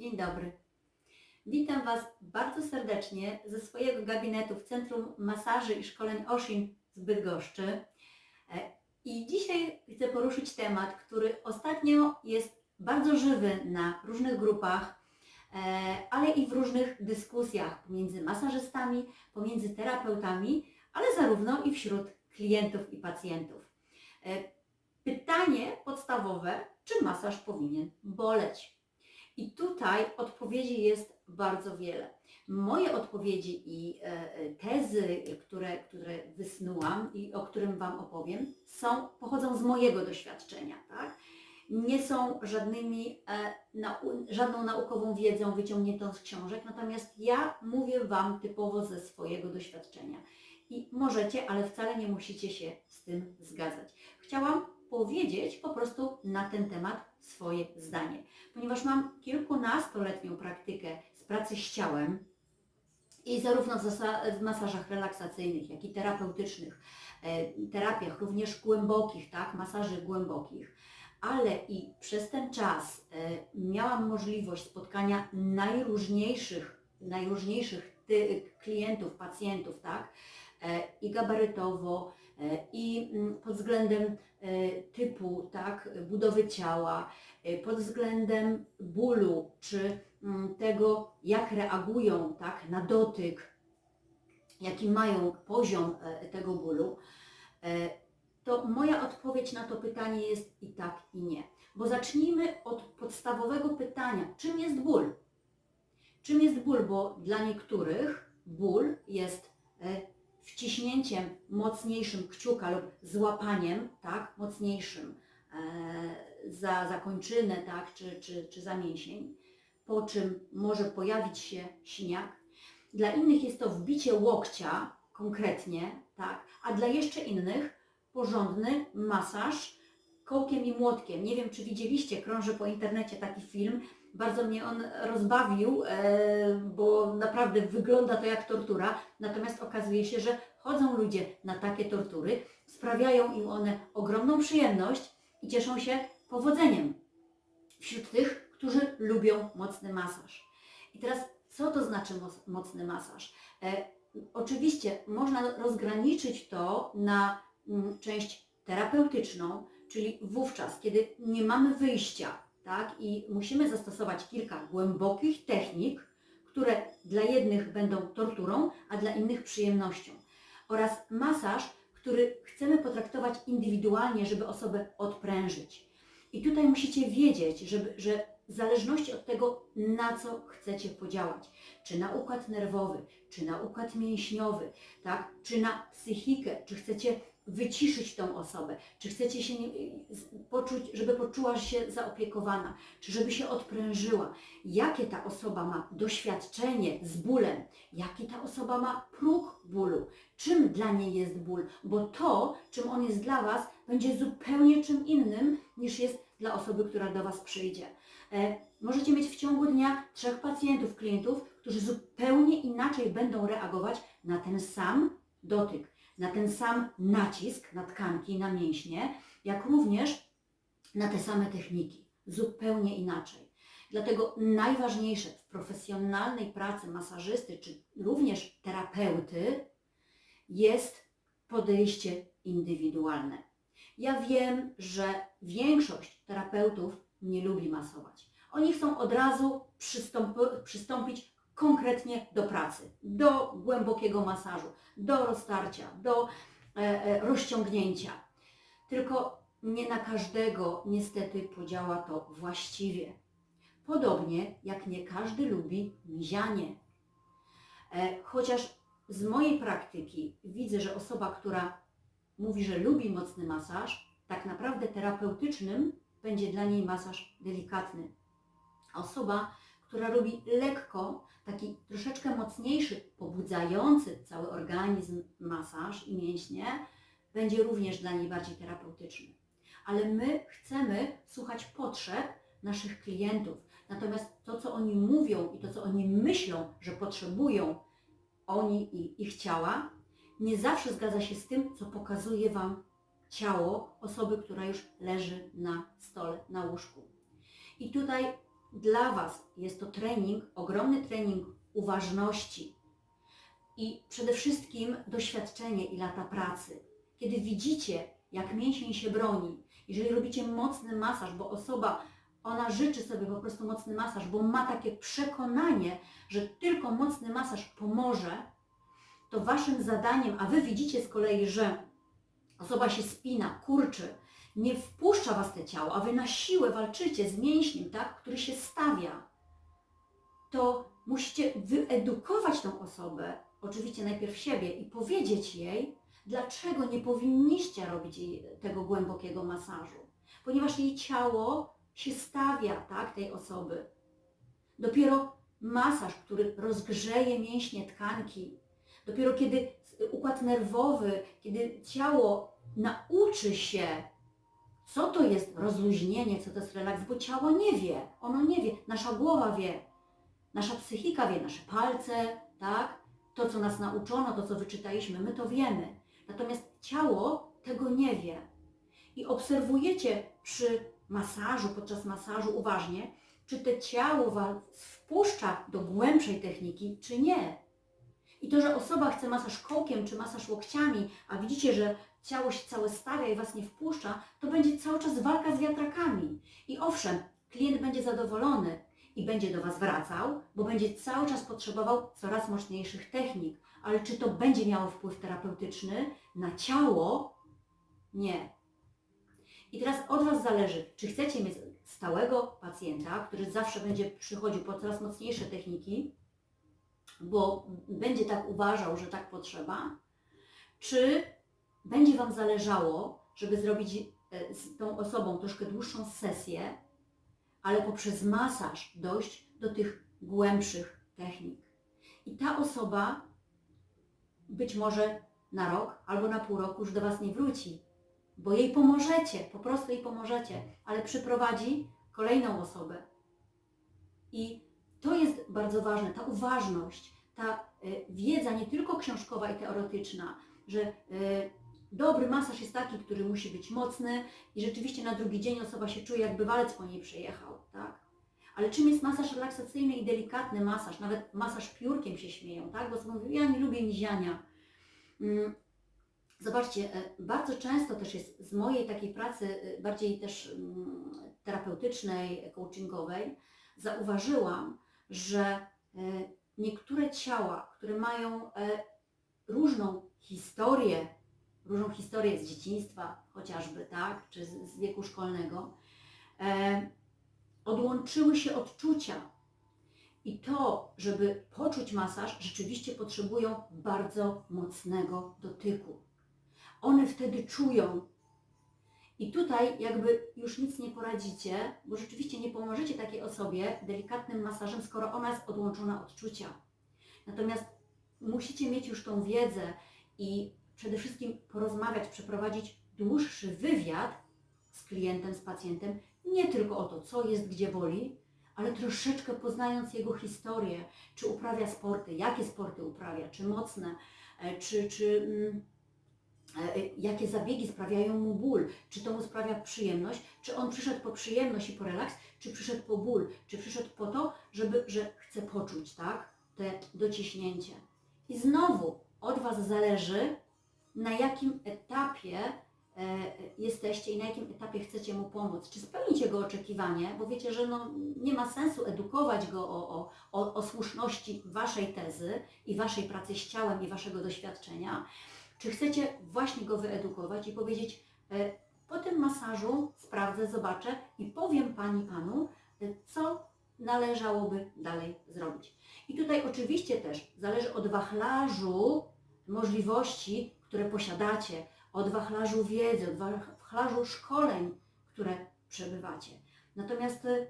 Dzień dobry. Witam Was bardzo serdecznie ze swojego gabinetu w Centrum Masaży i Szkoleń Oshin z Bydgoszczy. E, I dzisiaj chcę poruszyć temat, który ostatnio jest bardzo żywy na różnych grupach, e, ale i w różnych dyskusjach pomiędzy masażystami, pomiędzy terapeutami, ale zarówno i wśród klientów i pacjentów. E, Pytanie podstawowe, czy masaż powinien boleć? I tutaj odpowiedzi jest bardzo wiele. Moje odpowiedzi i e, e, tezy, które, które wysnułam i o którym Wam opowiem, są, pochodzą z mojego doświadczenia. Tak? Nie są żadnymi, e, żadną naukową wiedzą wyciągniętą z książek, natomiast ja mówię Wam typowo ze swojego doświadczenia. I możecie, ale wcale nie musicie się z tym zgadzać. Chciałam powiedzieć po prostu na ten temat swoje zdanie. Ponieważ mam kilkunastoletnią praktykę z pracy z ciałem i zarówno w, masażach relaksacyjnych, jak i terapeutycznych, e, terapiach również głębokich, tak, masaży głębokich, ale i przez ten czas e, miałam możliwość spotkania najróżniejszych, najróżniejszych klientów, pacjentów, tak, e, i gabarytowo, i mm, pod względem e, typu, tak, budowy ciała, e, pod względem bólu, czy mm, tego, jak reagują, tak, na dotyk, jaki mają poziom e, tego bólu, e, to moja odpowiedź na to pytanie jest i tak, i nie. Bo zacznijmy od podstawowego pytania, czym jest ból? Czym jest ból? Bo dla niektórych ból jest e, wciśnięciem mocniejszym kciuka lub złapaniem, tak, mocniejszym e, za, za kończynę, tak, czy, czy, czy za mięsień, po czym może pojawić się siniak. Dla innych jest to wbicie łokcia konkretnie, tak, a dla jeszcze innych porządny masaż kołkiem i młotkiem. Nie wiem, czy widzieliście, krąży po internecie taki film. Bardzo mnie on rozbawił, e, bo naprawdę wygląda to jak tortura. Natomiast okazuje się, że chodzą ludzie na takie tortury, sprawiają im one ogromną przyjemność i cieszą się powodzeniem wśród tych, którzy lubią mocny masaż. I teraz, co to znaczy moc- mocny masaż? E, oczywiście można rozgraniczyć to na mm, część terapeutyczną, czyli wówczas, kiedy nie mamy wyjścia, tak, i musimy zastosować kilka głębokich technik, które dla jednych będą torturą, a dla innych przyjemnością. Oraz masaż, który chcemy potraktować indywidualnie, żeby osobę odprężyć. I tutaj musicie wiedzieć, żeby, że w zależności od tego, na co chcecie podziałać, czy na układ nerwowy, czy na układ mięśniowy, tak, czy na psychikę, czy chcecie wyciszyć tą osobę, czy chcecie się nie, poczuć, żeby poczuła się zaopiekowana, czy żeby się odprężyła, jakie ta osoba ma doświadczenie z bólem, jaki ta osoba ma próg bólu, czym dla niej jest ból, bo to, czym on jest dla Was, będzie zupełnie czym innym niż jest dla osoby, która do Was przyjdzie. E, możecie mieć w ciągu dnia trzech pacjentów, klientów, którzy zupełnie inaczej będą reagować na ten sam dotyk, na ten sam nacisk na tkanki, na mięśnie, jak również na te same techniki. Zupełnie inaczej. Dlatego najważniejsze w profesjonalnej pracy masażysty, czy również terapeuty, jest podejście indywidualne. Ja wiem, że większość terapeutów nie lubi masować. Oni chcą od razu przystąp- przystąpić konkretnie do pracy, do głębokiego masażu, do roztarcia, do e, e, rozciągnięcia. Tylko nie na każdego niestety podziała to właściwie. Podobnie jak nie każdy lubi mizianie. E, chociaż z mojej praktyki widzę, że osoba, która mówi, że lubi mocny masaż, tak naprawdę terapeutycznym będzie dla niej masaż delikatny. Osoba, która robi lekko, taki troszeczkę mocniejszy, pobudzający cały organizm masaż i mięśnie, będzie również dla niej bardziej terapeutyczny. Ale my chcemy słuchać potrzeb naszych klientów. Natomiast to, co oni mówią i to, co oni myślą, że potrzebują, oni i ich ciała, nie zawsze zgadza się z tym, co pokazuje Wam ciało osoby, która już leży na stole, na łóżku. I tutaj dla Was jest to trening, ogromny trening uważności i przede wszystkim doświadczenie i lata pracy. Kiedy widzicie, jak mięsień się broni, jeżeli robicie mocny masaż, bo osoba, ona życzy sobie po prostu mocny masaż, bo ma takie przekonanie, że tylko mocny masaż pomoże, to Waszym zadaniem, a Wy widzicie z kolei, że osoba się spina, kurczy, nie wpuszcza Was te ciało, a Wy na siłę walczycie z mięśniem, tak, który się stawia, to musicie wyedukować tą osobę, oczywiście najpierw siebie i powiedzieć jej, dlaczego nie powinniście robić jej tego głębokiego masażu. Ponieważ jej ciało się stawia, tak, tej osoby. Dopiero masaż, który rozgrzeje mięśnie tkanki, dopiero kiedy układ nerwowy, kiedy ciało nauczy się, co to jest rozluźnienie, co to jest relaks, bo ciało nie wie, ono nie wie, nasza głowa wie, nasza psychika wie, nasze palce, tak? To, co nas nauczono, to, co wyczytaliśmy, my to wiemy. Natomiast ciało tego nie wie. I obserwujecie przy masażu, podczas masażu uważnie, czy te ciało Was wpuszcza do głębszej techniki, czy nie. I to, że osoba chce masaż kołkiem czy masaż łokciami, a widzicie, że ciało się całe stawia i Was nie wpuszcza, to będzie cały czas walka z wiatrakami. I owszem, klient będzie zadowolony i będzie do Was wracał, bo będzie cały czas potrzebował coraz mocniejszych technik. Ale czy to będzie miało wpływ terapeutyczny na ciało? Nie. I teraz od Was zależy, czy chcecie mieć stałego pacjenta, który zawsze będzie przychodził po coraz mocniejsze techniki, bo będzie tak uważał, że tak potrzeba, czy będzie Wam zależało, żeby zrobić e, z tą osobą troszkę dłuższą sesję, ale poprzez masaż dojść do tych głębszych technik. I ta osoba być może na rok albo na pół roku już do Was nie wróci, bo jej pomożecie, po prostu jej pomożecie, ale przyprowadzi kolejną osobę. I to jest bardzo ważne, ta uważność, ta y, wiedza nie tylko książkowa i teoretyczna, że y, dobry masaż jest taki, który musi być mocny i rzeczywiście na drugi dzień osoba się czuje, jakby walec po niej przejechał, tak? Ale czym jest masaż relaksacyjny i delikatny masaż? Nawet masaż piórkiem się śmieją, tak? Bo sobie mówią, ja nie lubię miziania. Mm, Zobaczcie, e, bardzo często też jest z mojej takiej pracy, e, bardziej też mm, terapeutycznej, coachingowej, zauważyłam, że e, niektóre ciała, które mają różną historię, różną historię z dzieciństwa chociażby, tak, czy z, z wieku szkolnego, odłączyły się od czucia. I to, żeby poczuć masaż, rzeczywiście potrzebują bardzo mocnego dotyku one wtedy czują. I tutaj jakby już nic nie poradzicie, bo rzeczywiście nie pomożecie takiej osobie delikatnym masażem, skoro ona jest odłączona od czucia. Natomiast musicie mieć już tą wiedzę i przede wszystkim porozmawiać, przeprowadzić dłuższy wywiad z klientem, z pacjentem, nie tylko o to, co jest, gdzie boli, ale troszeczkę poznając jego historię, czy uprawia sporty, jakie sporty uprawia, czy mocne, e, czy, czy mm, E, e, jakie zabiegi sprawiają mu ból, czy to mu sprawia przyjemność, czy on przyszedł po przyjemność i po relaks, czy przyszedł po ból, czy przyszedł po to, żeby, że chce poczuć, tak, te dociśnięcie. I znowu od Was zależy, na jakim etapie e, jesteście i na jakim etapie chcecie mu pomóc. Czy spełnić jego oczekiwanie, bo wiecie, że no, nie ma sensu edukować go o, o, o, o słuszności Waszej tezy i Waszej pracy z ciałem i Waszego doświadczenia, czy chcecie właśnie go wyedukować i powiedzieć, e, po tym masażu sprawdzę, zobaczę i powiem Pani, Panu, e, co należałoby dalej zrobić. I tutaj oczywiście też zależy od wachlarzu możliwości, które posiadacie, od wachlarzu wiedzy, od wachlarzu szkoleń, które przebywacie. Natomiast e,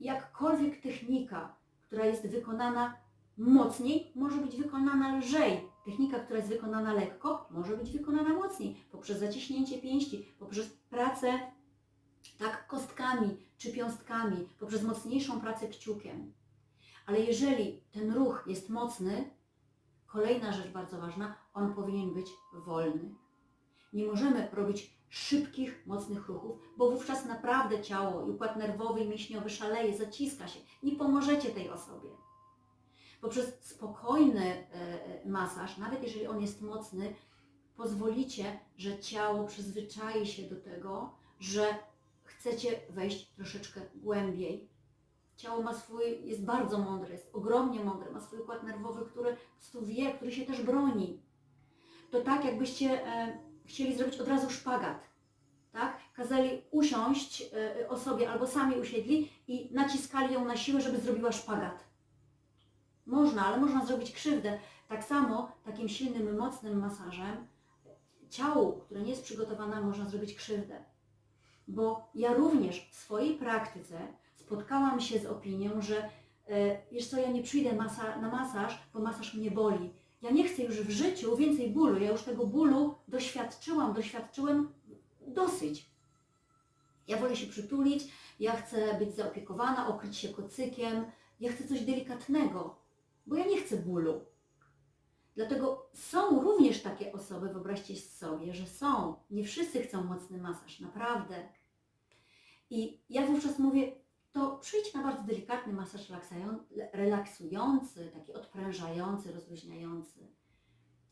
jakkolwiek technika, która jest wykonana mocniej, może być wykonana lżej, Technika, która jest wykonana lekko, może być wykonana mocniej, poprzez zaciśnięcie pięści, poprzez pracę tak kostkami czy piąstkami, poprzez mocniejszą pracę kciukiem. Ale jeżeli ten ruch jest mocny, kolejna rzecz bardzo ważna, on powinien być wolny. Nie możemy robić szybkich, mocnych ruchów, bo wówczas naprawdę ciało i układ nerwowy i mięśniowy szaleje, zaciska się. Nie pomożecie tej osobie. Poprzez spokojny e, masaż, nawet jeżeli on jest mocny, pozwolicie, że ciało przyzwyczai się do tego, że chcecie wejść troszeczkę głębiej. Ciało ma swój, jest bardzo mądre, jest ogromnie mądre, ma swój układ nerwowy, który po wie, który się też broni. To tak, jakbyście e, chcieli zrobić od razu szpagat. Tak? Kazali usiąść e, osobie albo sami usiedli i naciskali ją na siłę, żeby zrobiła szpagat. Można, ale można zrobić krzywdę. Tak samo takim silnym, mocnym masażem ciału, które nie jest przygotowane, można zrobić krzywdę. Bo ja również w swojej praktyce spotkałam się z opinią, że e, wiesz co, ja nie przyjdę masa, na masaż, bo masaż mnie boli. Ja nie chcę już w życiu więcej bólu. Ja już tego bólu doświadczyłam, doświadczyłem dosyć. Ja wolę się przytulić, ja chcę być zaopiekowana, okryć się kocykiem, ja chcę coś delikatnego, bo ja nie chcę bólu. Dlatego są również takie osoby, wyobraźcie sobie, że są. Nie wszyscy chcą mocny masaż, naprawdę. I ja wówczas mówię, to przyjdź na bardzo delikatny masaż relaksujący, taki odprężający, rozluźniający.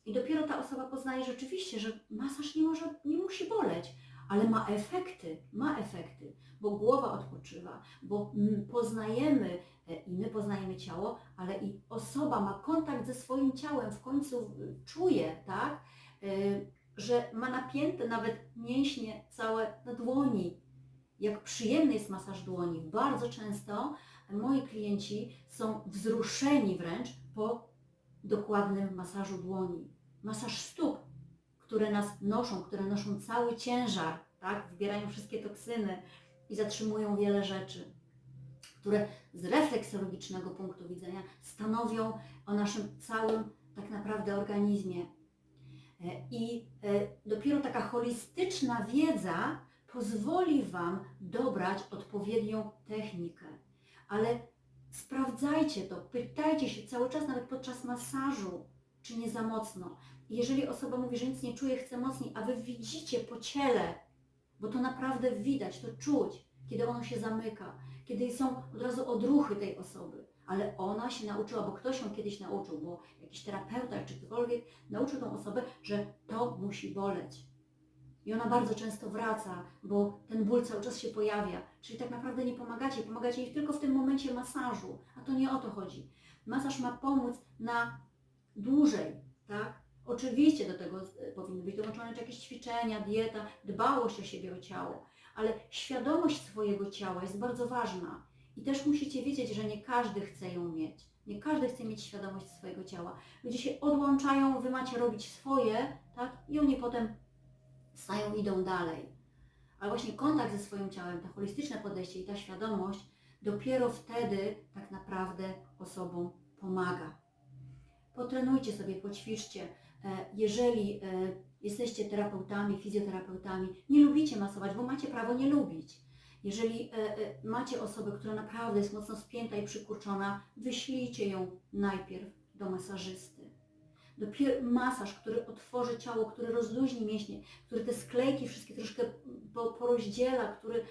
I dopiero ta osoba poznaje rzeczywiście, że masaż nie, może, nie musi boleć, ale ma efekty, ma efekty, bo głowa odpoczywa, bo poznajemy e, i my poznajemy ciało, ale i osoba ma kontakt ze swoim ciałem, w końcu czuje, tak, y, że ma napięte nawet mięśnie całe na dłoni. Jak przyjemny jest masaż dłoni. Bardzo często moi klienci są wzruszeni wręcz po dokładnym masażu dłoni. Masaż stóp, które nas noszą, które noszą cały ciężar, tak? zbierają wszystkie toksyny i zatrzymują wiele rzeczy, które z refleksologicznego punktu widzenia stanowią o naszym całym tak naprawdę organizmie. E, I e, dopiero taka holistyczna wiedza pozwoli Wam dobrać odpowiednią technikę. Ale sprawdzajcie to, pytajcie się cały czas, nawet podczas masażu, czy nie za mocno. Jeżeli osoba mówi, że nic nie czuje, chce mocniej, a Wy widzicie po ciele, bo to naprawdę widać, to czuć, kiedy ono się zamyka, kiedy są od razu odruchy tej osoby, ale ona się nauczyła, bo ktoś ją kiedyś nauczył, bo jakiś terapeuta czy ktokolwiek nauczył tą osobę, że to musi boleć. I ona bardzo często wraca, bo ten ból cały czas się pojawia. Czyli tak naprawdę nie pomagacie, pomagacie jej tylko w tym momencie masażu, a to nie o to chodzi. Masaż ma pomóc na dłużej, tak? Oczywiście do tego e, powinny być dołączone jakieś ćwiczenia, dieta, dbałość o siebie, o ciało, ale świadomość swojego ciała jest bardzo ważna. I też musicie wiedzieć, że nie każdy chce ją mieć. Nie każdy chce mieć świadomość swojego ciała. Ludzie się odłączają, wy macie robić swoje, tak? I oni potem stają, idą dalej. Ale właśnie kontakt ze swoim ciałem, to holistyczne podejście i ta świadomość dopiero wtedy tak naprawdę osobom pomaga. Potrenujcie sobie, poćwiczcie. E, Jeżeli e, jesteście terapeutami, fizjoterapeutami, nie lubicie masować, bo macie prawo nie lubić. Jeżeli e, macie osobę, która naprawdę jest mocno spięta i przykurczona, wyślijcie ją najpierw do masażysty. Dopiero masaż, który otworzy ciało, który rozluźni mięśnie, który te sklejki wszystkie troszkę po- porozdziela, który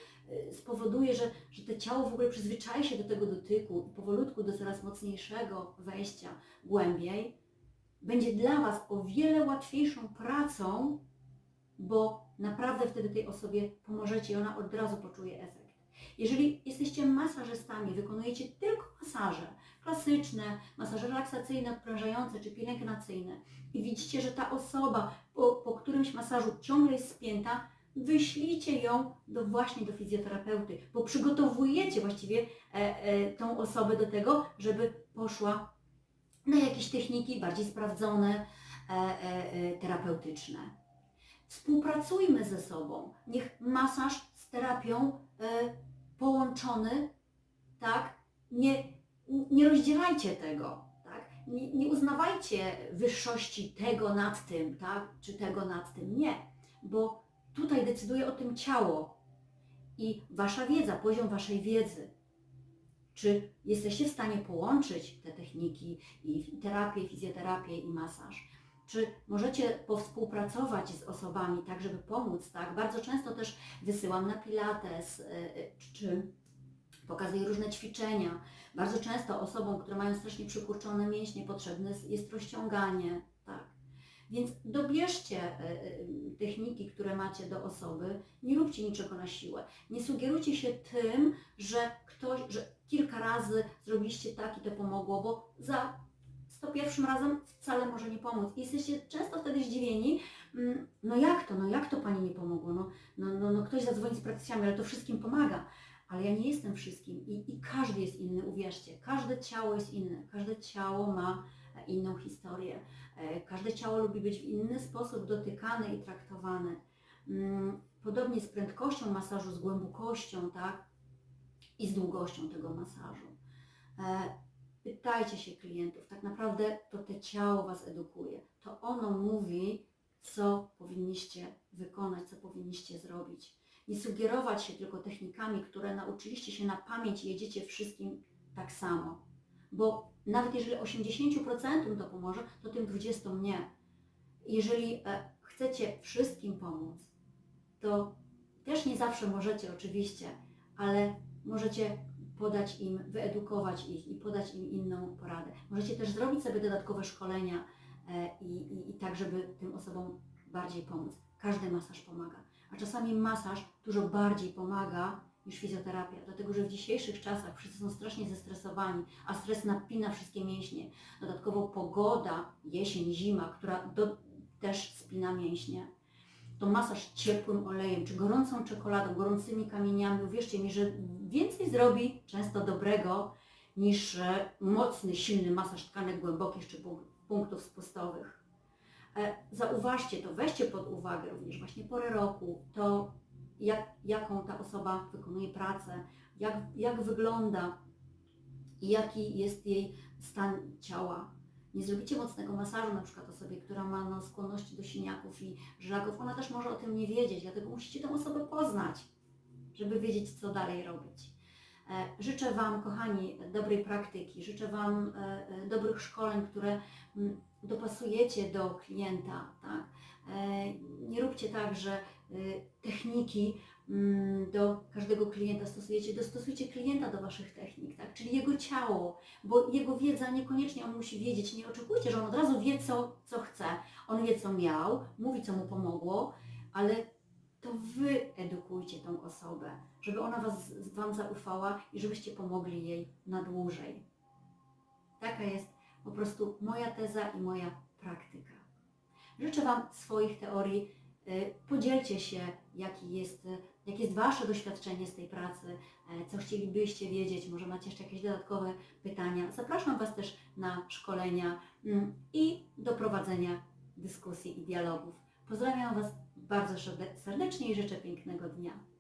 y, spowoduje, że, że to ciało w ogóle przyzwyczai się do tego dotyku i powolutku do coraz mocniejszego wejścia głębiej, będzie dla Was o wiele łatwiejszą pracą, bo naprawdę wtedy tej osobie pomożecie i ona od razu poczuje efekt. Jeżeli jesteście masażystami, wykonujecie tylko masaże klasyczne, masaże relaksacyjne, odprężające czy pielęgnacyjne i widzicie, że ta osoba po, po którymś masażu ciągle jest spięta, wyślijcie ją do, właśnie do fizjoterapeuty, bo przygotowujecie właściwie e, e, tą osobę do tego, żeby poszła na jakieś techniki bardziej sprawdzone, e, e, e, terapeutyczne. Współpracujmy ze sobą. Niech masaż z terapią e, połączony, tak, nie, nie rozdzielajcie tego, tak, nie, nie uznawajcie wyższości tego nad tym, tak, czy tego nad tym, nie, bo tutaj decyduje o tym ciało i Wasza wiedza, poziom Waszej wiedzy. Czy jesteście w stanie połączyć te techniki i terapię, fizjoterapię i masaż? czy możecie powspółpracować z osobami, tak żeby pomóc, tak? Bardzo często też wysyłam na pilates, y, y, czy pokazuję różne ćwiczenia. Bardzo często osobom, które mają strasznie przykurczone mięśnie, potrzebne jest rozciąganie, tak? Więc dobierzcie y, y, techniki, które macie do osoby, nie róbcie niczego na siłę. Nie sugerujcie się tym, że ktoś, że kilka razy zrobiliście tak i to pomogło, bo za 101 razem wcale może nie pomóc. I jesteście często wtedy zdziwieni, mm, no jak to, no jak to Pani nie pomogło? No, no, no, no ktoś zadzwoni z praktykami, ale to wszystkim pomaga. Ale ja nie jestem wszystkim i, i każdy jest inny, uwierzcie. Każde ciało jest inne, każde ciało ma e, inną historię. E, Każde ciało lubi być w inny sposób dotykane i traktowane. Mm, Podobnie z prędkością masażu, z głębokością, tak? I z długością tego masażu. E, Pytajcie się klientów, tak naprawdę to te ciało Was edukuje. To ono mówi, co powinniście wykonać, co powinniście zrobić. Nie sugerować się tylko technikami, które nauczyliście się na pamięć i jedziecie wszystkim tak samo. Bo nawet jeżeli 80% to pomoże, to tym 20% nie. Jeżeli e, chcecie wszystkim pomóc, to też nie zawsze możecie oczywiście, ale możecie podać im, wyedukować ich i podać im inną poradę. Możecie też zrobić sobie dodatkowe szkolenia e, i, i, i tak, żeby tym osobom bardziej pomóc. Każdy masaż pomaga, a czasami masaż dużo bardziej pomaga niż fizjoterapia, dlatego że w dzisiejszych czasach wszyscy są strasznie zestresowani, a stres napina wszystkie mięśnie. Dodatkowo pogoda, jesień, zima, która do, też spina mięśnie to masaż ciepłym olejem, czy gorącą czekoladą, gorącymi kamieniami, uwierzcie mi, że więcej zrobi często dobrego niż e, mocny, silny masaż tkanek głębokich czy punk- punktów spustowych. E, Zauważcie to, weźcie pod uwagę również właśnie porę roku, to jak, jaką ta osoba wykonuje pracę, jak, jak wygląda i jaki jest jej stan ciała. Nie zrobicie mocnego masażu na przykład osobie, która ma no, skłonności do siniaków i żelaków, ona też może o tym nie wiedzieć, dlatego musicie tę osobę poznać, żeby wiedzieć, co dalej robić. E, Życzę Wam, kochani, dobrej praktyki, życzę Wam e, e, dobrych szkoleń, które mm, dopasujecie do klienta. Tak? Nie róbcie tak, że techniki mm, do każdego klienta stosujecie, dostosujcie klienta do Waszych technik, tak? czyli jego ciało, bo jego wiedza niekoniecznie on musi wiedzieć, nie oczekujcie, że on od razu wie, co, co chce. On wie, co miał, mówi, co mu pomogło, ale to Wy edukujcie tą osobę, żeby ona was, Wam zaufała i żebyście pomogli jej na dłużej. Taka jest po prostu moja teza i moja praktyka. Życzę Wam swoich teorii. Y, Podzielcie się, jaki jest, jakie jest Wasze doświadczenie z tej pracy, e, co chcielibyście wiedzieć, może macie jeszcze jakieś dodatkowe pytania. Zapraszam Was też na szkolenia mm, i do prowadzenia dyskusji i dialogów. Pozdrawiam Was bardzo serdecznie i życzę pięknego dnia.